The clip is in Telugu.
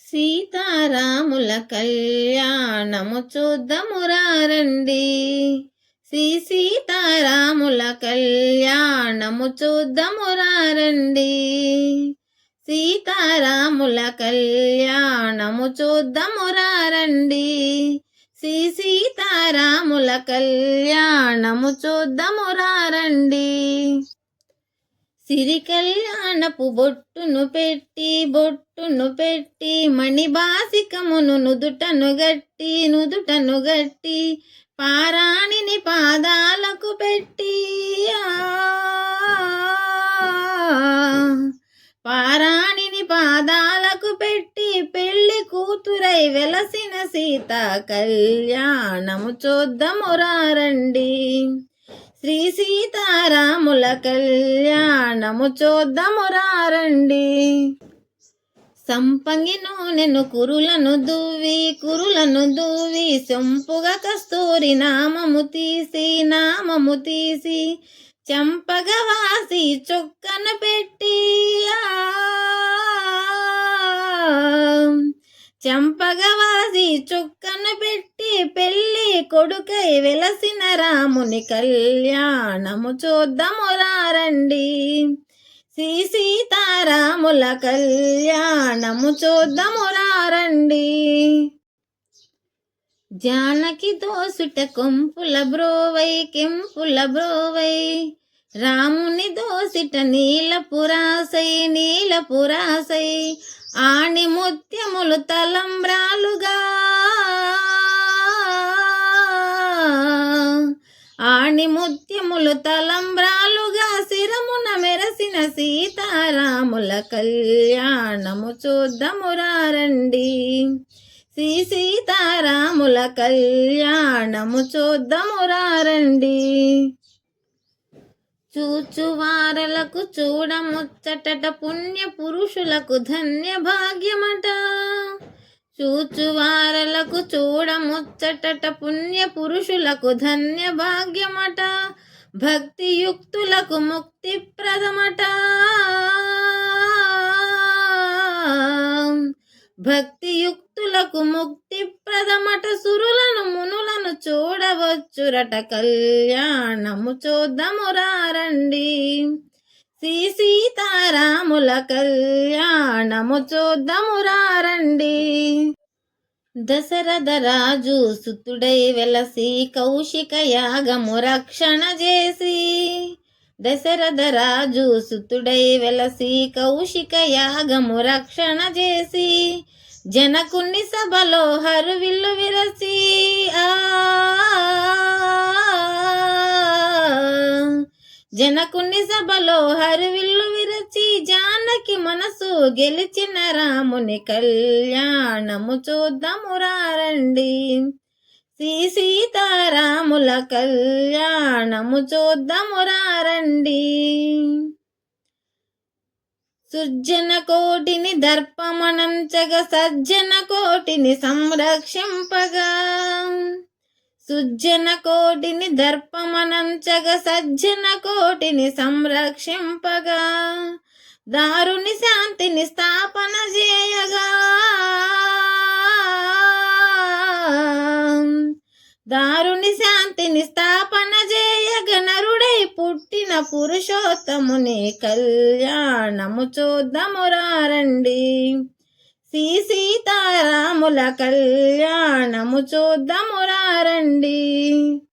సీతారాముల కళ్యాణము చూద్దామురారండి శ్రీ సీతారాముల కళ్యాణము చూద్దామురారండి సీతారాముల కళ్యాణము చూద్దామురారండి శ్రీ సీతారాముల కళ్యాణము చూద్దామురారండి సిరి కళ్యాణపు బొట్టును పెట్టి బొట్టును పెట్టి మణిబాసికమును నుదుటను గట్టి నుదుటను గట్టి పారాణిని పాదాలకు పెట్టి. పారాణిని పాదాలకు పెట్టి పెళ్ళి కూతురై వెలసిన సీత కళ్యాణము చూద్దామురారండి. శ్రీ సీతారాముల కళ్యాణము చూద్దామురారండి. సంపంగి నూనెను కురులను దువ్వి కురులను దువ్వి సొంపుగా కస్తూరి నామము తీసి నామము తీసి చెంపగా వాసి చొక్కను పెట్టి ఆ, చంపగవాసి చుక్కను పెట్టి పెళ్ళి కొడుకై వెలసిన రాముని కళ్యాణము చూద్దాము రండి శ్రీ సీతారాముల కళ్యాణము చూద్దాము రారండి. జానకి దోసుట కొంపుల బ్రోవై కెంపుల బ్రోవై రాముని దోసిట నీల పురాసై నీల పురాసై ఆణి ముత్యములు తలంబ్రాలుగా. ఆణి ముత్యములు తలంబ్రాలుగా శిరమున మెరసిన సీతారాముల కళ్యాణము చూద్దామురారండి శ్రీ సీతారాముల కళ్యాణము చూద్దామురారండి చూచువారలకు చూడముచ్చటట పుణ్య పురుషులకు ధన్య భాగ్యమట చూచువారలకు చూడముచ్చటట పుణ్య పురుషులకు ధన్య భాగ్యమట భక్తియుక్తులకు ముక్తి ప్రదమట భక్తియుక్తులకు చూడవచ్చురట కళ్యాణము చూద్దామురారండి శ్రీ సీతారాముల కళ్యాణము చూద్దామురారండి దశరథ రాజు సుతుడై వెలసి కౌశిక యాగము రక్షణ చేసి దశరథ రాజు సుతుడై వెలసి కౌశిక యాగము రక్షణ చేసి జనకుని సభలో హరువిల్లు విరసి ఆ జనకుని సభలో హరువిల్లు విరచి జానకి మనసు గెలిచిన రాముని కళ్యాణము చూద్దాము రారండి. శ్రీ సీతారాముల కళ్యాణము చూద్దాము రండి సుజ్జన కోటిని దర్పమనంచగ సజ్జన కోటిని సంరక్షింపగా. సుజ్జన కోటిని దర్పమనంచగ సజ్జన కోటిని సంరక్షింపగా దారుని శాంతిని స్థాపన చేయగా. దారుని శాంతిని స్థాపన చేయగ నరుడై పుట్టిన పురుషోత్తముని కళ్యాణము చూద్దాము రారండి సిసి కళ్యాణము చూద్దామురారండి